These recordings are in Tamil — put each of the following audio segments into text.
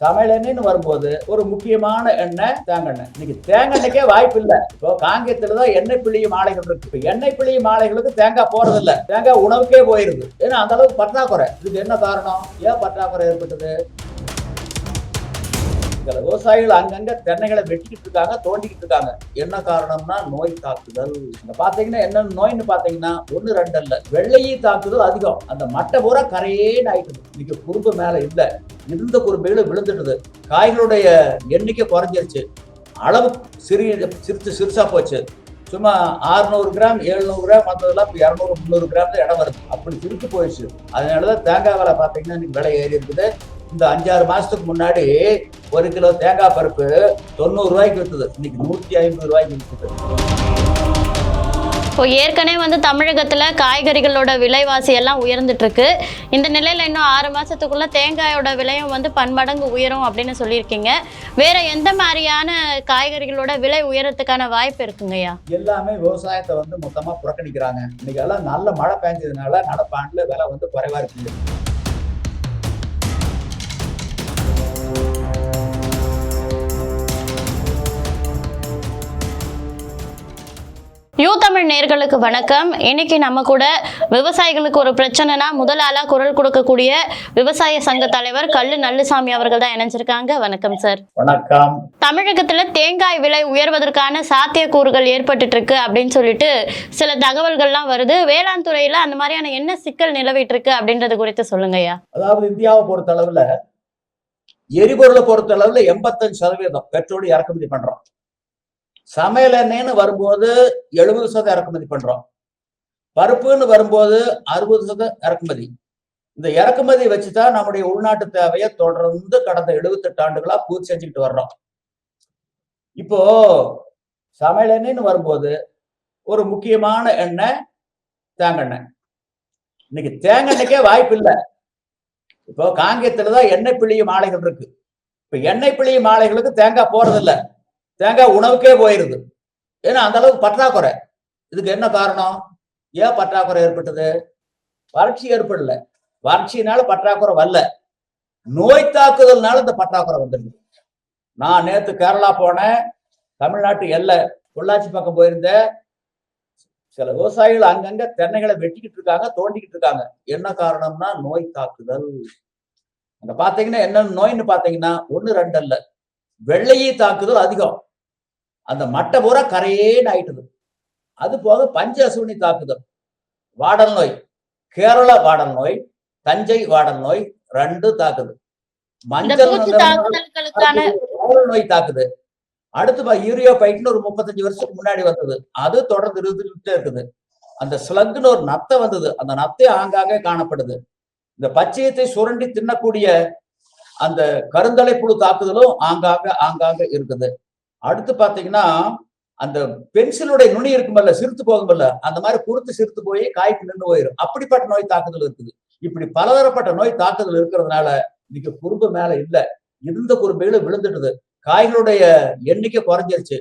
சமையல் எண்ணெய்னு வரும்போது ஒரு முக்கியமான எண்ணெய் தேங்காய் எண்ணெய். இன்னைக்கு தேங்காய் எண்ணெய்க்கே வாய்ப்பு இல்லை இப்போ காங்கியத்துல தான் எண்ணெய் பிழியும் ஆலைகள் இருக்கு. இப்போ எண்ணெய் பிழியும் ஆலைகளுக்கு தேங்காய் போறது இல்லை தேங்காய் உணவுக்கே போயிருது. ஏன்னா அந்த அளவுக்கு பற்றாக்குறை. இதுக்கு என்ன காரணம்? ஏன் பற்றாக்குறை ஏற்பட்டது? சில விவசாயிகள் அங்கங்க தென்னைகளை வெட்டிக்கிட்டு இருக்காங்க தோண்டிக்கிட்டு இருக்காங்க. என்ன காரணம்னா நோய் தாக்குதல். இங்க பாத்தீங்கன்னா என்ன நோய்னு பாத்தீங்கன்னா ஒண்ணு ரெண்டு இல்ல வெள்ளையை தாக்குதல் அதிகம். அந்த மட்டை பூரா கரையேன்னு ஆயிட்டுது. இன்னைக்கு குறும்பு மேல இல்ல. இருந்த குறும்புகளும் விழுந்துடுது காய்களுடைய எண்ணிக்கை குறைஞ்சிருச்சு. அளவு சிறிய சிரித்து சிறுசா போச்சு. சும்மா 600 கிராம் 700 கிராம் வந்ததெல்லாம் இப்போ இரநூறு முந்நூறு கிராம் தான் இடம் வருது. அப்படி சிரித்து போயிடுச்சு. அதனால தான் தேங்காய் விலை பார்த்தீங்கன்னா இன்னைக்கு விலை ஏறி இருக்குது. இந்த அஞ்சாறு மாதத்துக்கு முன்னாடி ஒரு கிலோ தேங்காய் பருப்பு தொண்ணூறு ரூபாய்க்கு விற்றுது இன்னைக்கு நூற்றி ஐம்பது ரூபாய்க்கு விற்றுது இப்போ ஏற்கனவே வந்து தமிழகத்துல காய்கறிகளோட விலைவாசி எல்லாம் உயர்ந்துட்டு இருக்கு. இந்த நிலையில இன்னும் ஆறு மாசத்துக்குள்ள தேங்காயோட விலையும் வந்து பன்மடங்கு உயரும் அப்படின்னு சொல்லியிருக்கீங்க. வேற எந்த மாதிரியான காய்கறிகளோட விலை உயரத்துக்கான வாய்ப்பு இருக்குங்கய்யா எல்லாமே விவசாயத்தை வந்து மொத்தமா புறக்கணிக்கிறாங்க. இன்னைக்கு எல்லாம் நல்ல மழை பெஞ்சதுனால நடப்பாண்டுல விலை வந்து குறைவா இருக்குது. தமிழ் நேர்களுக்கு வணக்கம். இன்னைக்கு நம்ம கூட விவசாயிகளுக்கு ஒரு பிரச்சனைனா முதல் ஆளா குரல் கொடுக்கக்கூடிய விவசாய சங்க தலைவர் கல்லு நல்லுசாமி அவர்கள் தான் இணைஞ்சிருக்காங்க. வணக்கம் சார். வணக்கம். தமிழகத்துல தேங்காய் விலை உயர்வதற்கான சாத்தியக்கூறுகள் ஏற்பட்டுட்டு இருக்கு அப்படின்னு சொல்லிட்டு சில தகவல்கள்லாம் வருது. வேளாண் துறையில அந்த மாதிரியான என்ன சிக்கல் நிலவிட்டு இருக்கு அப்படின்றது குறித்து சொல்லுங்கய்யா அதாவது இந்தியாவை பொறுத்த அளவுல எரிபொருளை பொறுத்த அளவுல எண்பத்தஞ்சு சதவீதம் பெட்ரோல் இறக்குமதி பண்றோம். சமையல் எண்ணெய்னு வரும்போது எழுபது சதவீதம் இறக்குமதி பண்றோம். பருப்புன்னு வரும்போது அறுபது சதவீதம் இறக்குமதி. இந்த இறக்குமதி வச்சுதான் நம்முடைய உள்நாட்டு தேவையை தொடர்ந்து கடந்த 78 ஆண்டுகளா பூர்த்தி செஞ்சுக்கிட்டு வர்றோம். இப்போ சமையல் எண்ணெய்னு வரும்போது ஒரு முக்கியமான எண்ணெய் தேங்காய் எண்ணெய். இன்னைக்கு தேங்காய் எண்ணெய்க்கே வாய்ப்பு இல்லை. இப்போ காங்கேயத்துல தான் எண்ணெய் பிழியும் ஆலைகள் இருக்கு. இப்ப எண்ணெய் பிழியும் ஆலைகளுக்கு தேங்காய் போறதில்லை. தேங்காய் உணவுக்கே போயிருது. ஏன்னா அந்த அளவுக்கு பற்றாக்குறை. இதுக்கு என்ன காரணம்? ஏன் பற்றாக்குறை ஏற்பட்டது? வறட்சி ஏற்படல. வறட்சியினால பற்றாக்குறை வரல. நோய் தாக்குதல்னால இந்த பற்றாக்குறை வந்துருக்கு நான் நேத்து கேரளா போனேன். தமிழ்நாட்டு எல்லை பொள்ளாச்சி பக்கம் போயிருந்தேன். சில விவசாயிகள் அங்கங்க தென்னைகளை வெட்டிக்கிட்டு இருக்காங்க தோண்டிக்கிட்டு இருக்காங்க. என்ன காரணம்னா நோய் தாக்குதல். அங்க பாத்தீங்கன்னா என்ன நோய்னு பாத்தீங்கன்னா ஒண்ணு ரெண்டு அல்ல. வெள்ளையை தாக்குதல் அதிகம். அந்த மட்டை பூரா கரையேன்னு ஆயிட்டுது. அது போக பஞ்ச அசுவினி தாக்குதல். வாடல் நோய். கேரள வாடல் நோய் தஞ்சை வாடல் நோய் ரெண்டு தாக்குது. மஞ்சள் நோய் தாக்குது. அடுத்து யூரியோ பைட்னு ஒரு முப்பத்தஞ்சு வருஷத்துக்கு முன்னாடி வந்தது. அது தொடர்ந்து இருந்துகிட்டே இருக்குது. அந்த ஸ்லக்னு ஒரு நத்தை வந்தது. அந்த நத்தை ஆங்காங்கே காணப்படுது. இந்த பச்சையத்தை சுரண்டி தின்னக்கூடிய அந்த கருந்தலை புழு தாக்குதலும் ஆங்காங்க ஆங்காங்க இருக்குது. அடுத்து பாத்தீங்கன்னா அந்த பென்சிலுடைய நுனி இருக்குமல்ல சிரித்து போகுமல்ல அந்த மாதிரி குறுத்து சிரித்து போய் காய்க்கு நின்று போயிடும் அப்படிப்பட்ட நோய் தாக்குதல் இருக்குது. இப்படி பலதரப்பட்ட நோய் தாக்குதல் இருக்கிறதுனால இன்னைக்கு குறும்பு மேல இல்லை. இருந்த குறும்பைகளும் விழுந்துடுது. காய்களுடைய எண்ணிக்கை குறைஞ்சிருச்சு.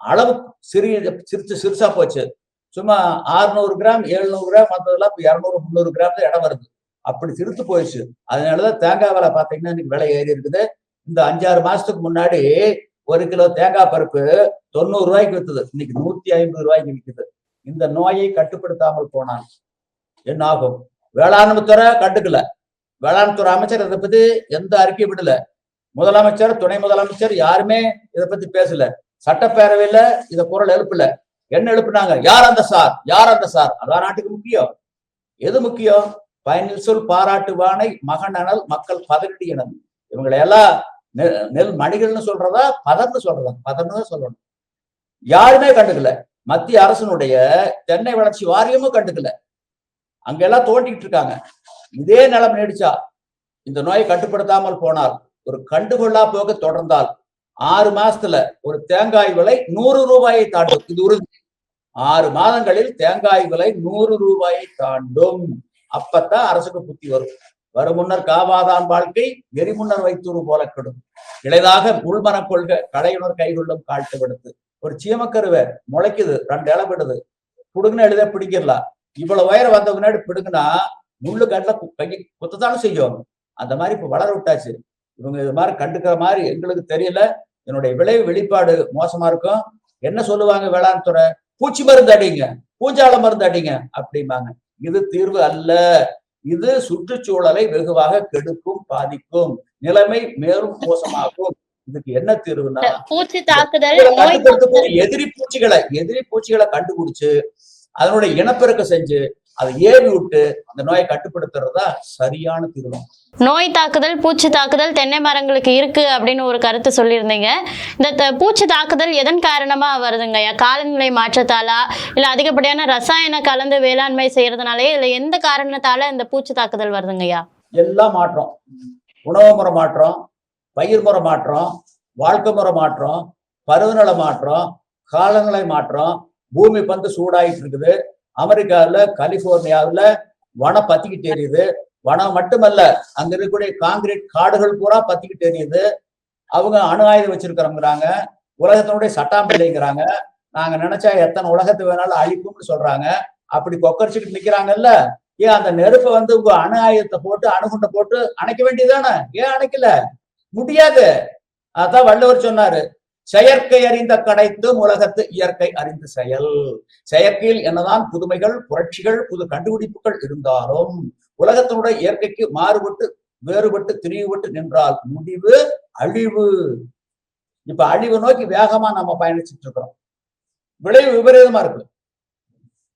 அளவு சிறிய சிரிச்சு சிறுசா போச்சு. சும்மா 600 கிராம் 700 கிராம் மற்றதெல்லாம் இப்போ இரநூறு முந்நூறு கிராம் இடம் வருது. அப்படி சிரித்து போயிடுச்சு. அதனாலதான் தேங்காய் விலை பார்த்தீங்கன்னா இன்னைக்கு விலை ஏறி இருக்குது. இந்த அஞ்சாறு மாசத்துக்கு முன்னாடி ஒரு கிலோ தேங்காய் பருப்பு தொண்ணூறு ரூபாய்க்கு வித்துது. இன்னைக்கு நூத்தி ஐம்பது ரூபாய்க்கு விற்குது இந்த நோயை கட்டுப்படுத்தாமல் போனான் என்ன ஆகும் வேளாண்மை துறை கண்டுக்கல. வேளாண் துறை அமைச்சர் இதை பத்தி எந்த அறிக்கை விடல. முதலமைச்சர் துணை முதலமைச்சர் யாருமே இதை பத்தி பேசல. சட்டப்பேரவையில இத குரல் எழுப்பல. என்ன எழுப்புனாங்க? யார் அந்த சார்? யார் அந்த சார்? அதான் நாட்டுக்கு முக்கியம். எது முக்கியம்? பயனில் சொல் பாராட்டுவானை அனல் மக்கள் பதனடி இவங்களை எல்லாம் நெல் நெல் மணிகள்னு சொல்றதா? பதர்னு சொல்றதா? பதர்னு தான் சொல்லணும். யாருமே கண்டுக்கல. மத்திய அரசனுடைய தென்னை வளர்ச்சி வாரியமும் கண்டுக்கல. அங்கெல்லாம் தோண்டிக்கிட்டு இருக்காங்க. இதே நிலம் நீடிச்சா இந்த நோயை கட்டுப்படுத்தாமல் போனால் ஒரு கண்டுகொள்ளா போக தொடர்ந்தால் ஆறு மாசத்துல ஒரு தேங்காய் விலை நூறு ரூபாயை தாண்டும். இது உறுதி. ஆறு மாதங்களில் தேங்காய் விலை நூறு ரூபாயை தாண்டும். அப்பத்தான் அரசுக்கு புத்தி வரும். வரும் முன்னர் காவாதான் வாழ்க்கை எரிமுன்னர் வைத்தூறு போல கெடும். இளைதாக உள்மன கொள்க கடையுணர் கைகொள்ளும் காட்டு விடுத்து ஒரு சீமக்கருவை முளைக்குது ரெண்டு இலை விடுது. புடுங்குன்னு எழுத பிடிக்கிடலாம் இவ்வளவு உயரம் வந்த முன்னாடி பிடுங்குனா முள்ளு கட்டில கை குத்தத்தாலும் செய்யும். அந்த மாதிரி இப்ப வளர விட்டாச்சு. இவங்க இது மாதிரி கண்டுக்கிற மாதிரி எங்களுக்கு தெரியல. என்னுடைய விளைவு வெளிப்பாடு மோசமா இருக்கும். என்ன சொல்லுவாங்க வேளாண் துறை? பூச்சி மருந்து அடிங்க பூஞ்சால மருந்து அடிங்க அப்படிம்பாங்க. இது தீர்வு அல்ல. இது சுற்றுச்சூழலை வெகுவாக கெடுக்கும் பாதிக்கும். நிலைமை மேலும் மோசமாகும். இதுக்கு என்ன தீர்வுனா பூச்சி தாக்குதல். எதிரி பூச்சிகளை எதிரி பூச்சிகளை கண்டுபிடிச்சு அதனுடைய இனப்பெருக்கம் செஞ்சு அதை ஏவி விட்டு அந்த நோயை கட்டுப்படுத்துறதா சரியான தீர்வு. நோய் தாக்குதல் பூச்சி தாக்குதல் தென்னை மரங்களுக்கு இருக்கு அப்படின்னு ஒரு கருத்து சொல்லியிருந்தீங்க. இந்த பூச்சி தாக்குதல் எதன் காரணமா வருதுங்கய்யா காலநிலை மாற்றத்தாலா? இல்ல அதிகப்படியான ரசாயன கலந்து வேளாண்மை செய்யறதுனாலயே? இல்ல எந்த காரணத்தால இந்த பூச்சி தாக்குதல் வருதுங்கய்யா எல்லாம் மாற்றம். உணவு முறை மாற்றம் பயிர் முறை மாற்றம் வாழ்க்கை முறை மாற்றம் பருவநிலை மாற்றம் காலநிலை மாற்றம் பூமி பந்து சூடாயிட்டு இருக்குது. அமெரிக்காவில் கலிபோர்னியாவில் வனம் பத்திக்கிட்டு எரியுது. வனம் மட்டுமல்ல அங்க இருக்கக்கூடிய காங்கிரீட் காடுகள் பூரா பத்திக்கிட்டு எரியுது. அவங்க அணு ஆயுதம் வச்சிருக்கிறோங்கிறாங்க. உலகத்தினுடைய சட்டாம்பிள்ளைங்கிறாங்க நாங்க நினைச்சா எத்தனை உலகத்தை வேணாலும் அழிக்கும்னு சொல்றாங்க. அப்படி கொக்கரிச்சுக்கிட்டு நிக்கிறாங்கல்ல. ஏன் அந்த நெருப்பை வந்து உங்க அணு ஆயுதத்தை போட்டு அணுகுண்டை போட்டு அணைக்க வேண்டியதானே ஏன் அணைக்கல? முடியாது. அதான் வள்ளுவர் சொன்னாரு. செயற்கை அறிந்த கடைத்தும் உலகத்து இயற்கை அறிந்த செயல். செயற்கையில் என்னதான் புதுமைகள் புரட்சிகள் புது கண்டுபிடிப்புகள் இருந்தாலும் உலகத்தினுடைய இயற்கைக்கு மாறுபட்டு வேறுபட்டு திரிவுபட்டு நின்றால் முடிவு அழிவு. இப்ப அழிவு நோக்கி வேகமா நம்ம பயணிச்சுட்டு இருக்கிறோம். விளைவு விபரீதமா இருக்கு.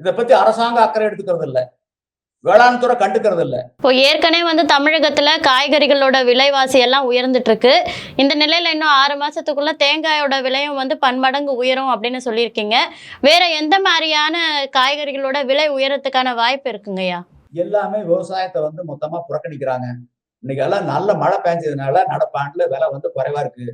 இதை பத்தி அரசாங்கம் அக்கறை எடுத்துக்கிறது இல்ல வேளாண் துறை கண்டுக்கிறது இல்ல. இப்போ ஏற்கனவே வந்து தமிழகத்துல காய்கறிகளோட விலைவாசி எல்லாம் உயர்ந்துட்டு இருக்கு இந்த நிலையில இன்னும் ஆறு மாசத்துக்குள்ள தேங்காயோட விலையும் வந்து பன்மடங்கு உயரும் அப்படின்னு சொல்லியிருக்கீங்க. வேற எந்த மாதிரியான காய்கறிகளோட விலை உயரத்துக்கான வாய்ப்பு இருக்குங்கய்யா? எல்லாமே விவசாயத்தை வந்து மொத்தமா புறக்கணிக்கிறாங்க. இன்னைக்கு எல்லாம் நல்ல மழை பெஞ்சதுனால நடப்பாண்டுல விலை வந்து குறைவா இருக்கு.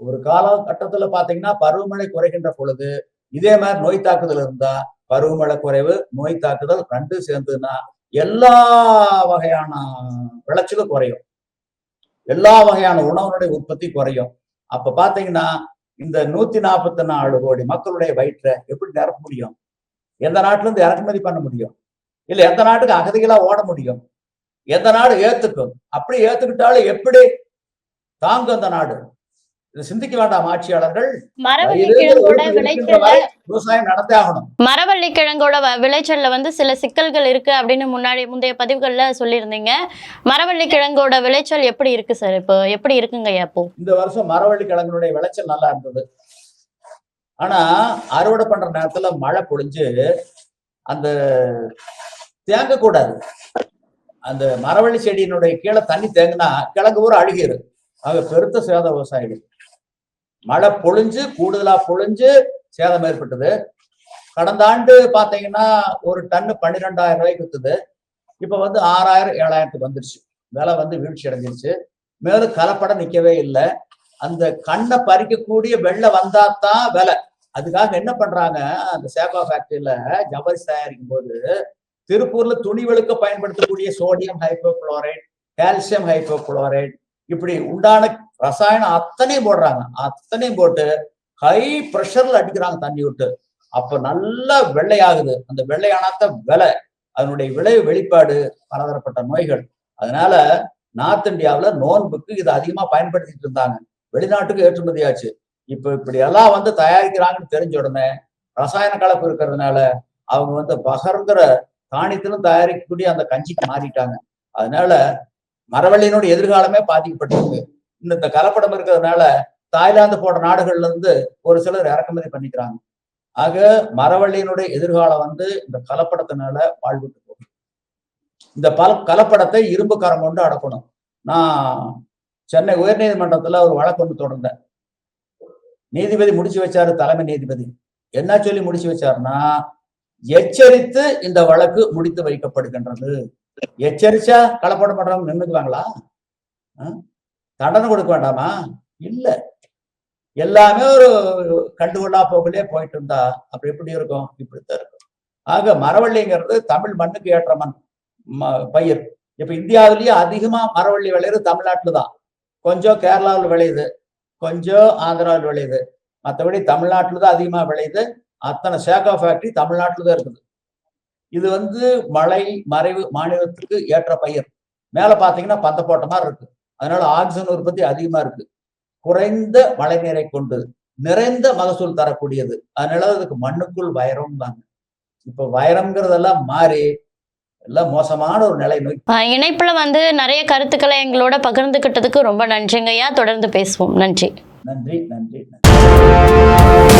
ஒரு காலகட்டத்துல பாத்தீங்கன்னா பருவமழை குறைகின்ற பொழுது இதே மாதிரி நோய் தாக்குதல் இருந்தா பருவமழை குறைவு நோய் தாக்குதல் ரெண்டும் சேர்ந்ததுன்னா எல்லா வகையான விளைச்சலும் குறையும். எல்லா வகையான உணவுனுடைய உற்பத்தி குறையும். அப்ப பாத்தீங்கன்னா இந்த நூத்தி நாற்பத்தி நாலு கோடி மக்களுடைய வயிற்றை எப்படி நிரப்ப முடியும்? எந்த நாட்டுல இருந்து இறக்குமதி பண்ண முடியும்? இல்ல எந்த நாட்டுக்கு அகதிகளா ஓட முடியும்? எந்த நாடு ஏத்துக்கும்? அப்படி ஏத்துக்கிட்டாலும் எப்படி தாங்கும் அந்த நாடு? சிந்திக்க வேண்டாம் ஆட்சியாளர்கள் விவசாயம் நடந்தே ஆகணும். மரவள்ளி கிழங்கோட விளைச்சல்ல வந்து சில சிக்கல்கள் இருக்கு அப்படின்னு முன்னாடி முந்தைய பதிவுகள்ல சொல்லியிருந்தீங்க. மரவள்ளி கிழங்கோட விளைச்சல் எப்படி இருக்கு சார்? இப்போ எப்படி இருக்குங்கய்யா இப்போ இந்த வருஷம் மரவள்ளி கிழங்குடைய விளைச்சல் நல்லா இருந்தது. ஆனா அறுவடை பண்ற நேரத்துல மழை பொழிஞ்சு அந்த தேங்க கூடாது. அந்த மரவள்ளி செடியினுடைய கீழே தண்ணி தேங்கினா கிழங்கு ஊர் அழுகிரும். ஆக பெருத்த சேத விவசாயிகள். மழை பொழிஞ்சு கூடுதலா பொழிஞ்சு சேதம் ஏற்பட்டது. கடந்த ஆண்டு பாத்தீங்கன்னா ஒரு டன்னு பன்னிரெண்டாயிரம் ரூபாய்க்கு வித்துது. இப்ப வந்து ஆறாயிரம் ஏழாயிரத்துக்கு வந்துருச்சு. விலை வந்து வீழ்ச்சி அடைஞ்சிருச்சு. மேலும் கலப்படம் நிக்கவே இல்லை. அந்த கண்ணை பறிக்கக்கூடிய வெள்ளை வந்தாதான் விலை. அதுக்காக என்ன பண்றாங்க? அந்த சேப்பா ஃபேக்டரியில ஜவரி தயாரிக்கும் போது திருப்பூர்ல துணி வெளுக்க பயன்படுத்தக்கூடிய சோடியம் ஹைப்போகுளோரைட் கால்சியம் ஹைப்போகுளோரைட் இப்படி உண்டான ரசாயனம் அத்தனையும் போடுறாங்க. அத்தனையும் போட்டு ஹை ப்ரெஷர்ல அடிக்கிறாங்க தண்ணி விட்டு. அப்ப நல்லா வெள்ளையாகுது. அந்த வெள்ளையானாத்த விலை அதனுடைய விளைவு வெளிப்பாடு பலதரப்பட்ட நோய்கள். அதனால நார்த் இந்தியாவுல நோன்புக்கு இது அதிகமா பயன்படுத்திட்டு இருந்தாங்க. வெளிநாட்டுக்கு ஏற்றுமதி ஆச்சு. இப்ப இப்படி எல்லாம் வந்து தயாரிக்கிறாங்கன்னு தெரிஞ்ச உடனே ரசாயன கலப்பு இருக்கிறதுனால அவங்க வந்து பகர்ங்கிற காணித்திலும் தயாரிக்கக்கூடிய அந்த கஞ்சிக்கு மாறிட்டாங்க. அதனால மரவள்ளியினுடைய எதிர்காலமே பாதிக்கப்பட்டிருக்கு. இன்னும் இந்த கலப்படம் இருக்கிறதுனால தாய்லாந்து போன்ற நாடுகள்ல இருந்து ஒரு சிலர் இறக்குமதி பண்ணிக்கிறாங்க. ஆக மரவள்ளியினுடைய எதிர்காலம் வந்து இந்த கலப்படத்தினால வாழ்விட்டு போகும் இந்த பல கலப்படத்தை இரும்பு கரம் கொண்டு அடக்கணும். நான் சென்னை உயர்நீதிமன்றத்துல ஒரு வழக்கு ஒன்று தொடர்ந்தேன். நீதிபதி முடிச்சு வச்சாரு தலைமை நீதிபதி. என்ன சொல்லி முடிச்சு வச்சாருன்னா எச்சரித்து இந்த வழக்கு முடித்து வைக்கப்படுகின்றது. எச்சரிச்சா கலப்படம் பண்றவங்க நின்றுக்குவாங்களா தண்டனை கொடுக்க வேண்டாமா? இல்ல. எல்லாமே ஒரு கண்டுகொள்ளா போகலே போயிட்டு இருந்தா அப்படி எப்படி இருக்கும்? இப்படித்தான் இருக்கும். ஆக மரவள்ளிங்கிறது தமிழ் மண்ணுக்கு ஏற்ற மண் ம- பயிர். இப்ப இந்தியாவிலேயே அதிகமா மரவள்ளி விளையுது தமிழ்நாட்டுல தான். கொஞ்சம் கேரளாவில் விளையுது கொஞ்சம் ஆந்திராவில் விளையுது. மற்றபடி தமிழ்நாட்டில் தான் அதிகமா விளையுது. அத்தனை சேகா ஃபேக்டரி தமிழ்நாட்டில் தான் இருக்குது. இது வந்து மலை மறைவு மாநிலத்துக்கு ஏற்ற பயிர். மேல பாத்தீங்கன்னா பந்த போட்ட மாதிரி இருக்கு. அதனால ஆக்சிஜன் உற்பத்தி அதிகமா இருக்கு. குறைந்த மழைநீரை கொண்டு நிறைந்த மகசூல் தரக்கூடியது. அதனால அதுக்கு மண்ணுக்குள் வைரம் தாங்க இப்ப வைரம்ங்கிறதெல்லாம் மாறி எல்லாம் மோசமான ஒரு நிலை ஆஹ் இணைப்புல வந்து நிறைய கருத்துக்களை எங்களோட பகிர்ந்துக்கிட்டதுக்கு ரொம்ப நன்றிங்க ஐயா. தொடர்ந்து பேசுவோம். நன்றி. நன்றி நன்றி நன்றி.